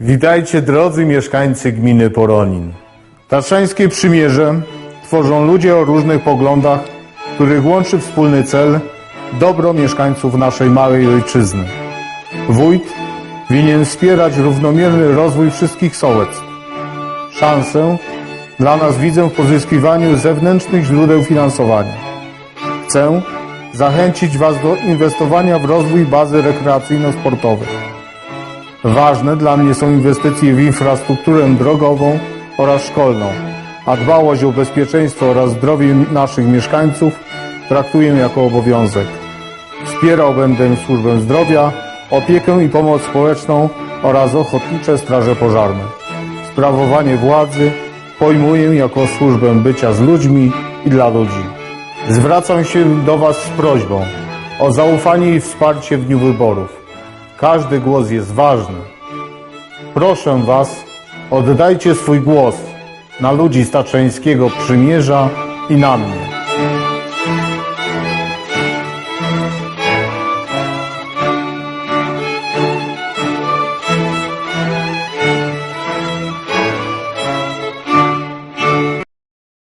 Witajcie drodzy mieszkańcy gminy Poronin. Tatrzańskie Przymierze tworzą ludzie o różnych poglądach, których łączy wspólny cel dobro mieszkańców naszej małej ojczyzny. Wójt winien wspierać równomierny rozwój wszystkich sołectw. Szansę dla nas widzę w pozyskiwaniu zewnętrznych źródeł finansowania. Chcę zachęcić Was do inwestowania w rozwój bazy rekreacyjno-sportowej. Ważne dla mnie są inwestycje w infrastrukturę drogową oraz szkolną, a dbałość o bezpieczeństwo oraz zdrowie naszych mieszkańców traktuję jako obowiązek. Wspierał będę służbę zdrowia, opiekę i pomoc społeczną oraz ochotnicze straże pożarne. Sprawowanie władzy pojmuję jako służbę bycia z ludźmi i dla ludzi. Zwracam się do Was z prośbą o zaufanie i wsparcie w dniu wyborów. Każdy głos jest ważny. Proszę Was, oddajcie swój głos na ludzi Staczyńskiego Przymierza i na mnie.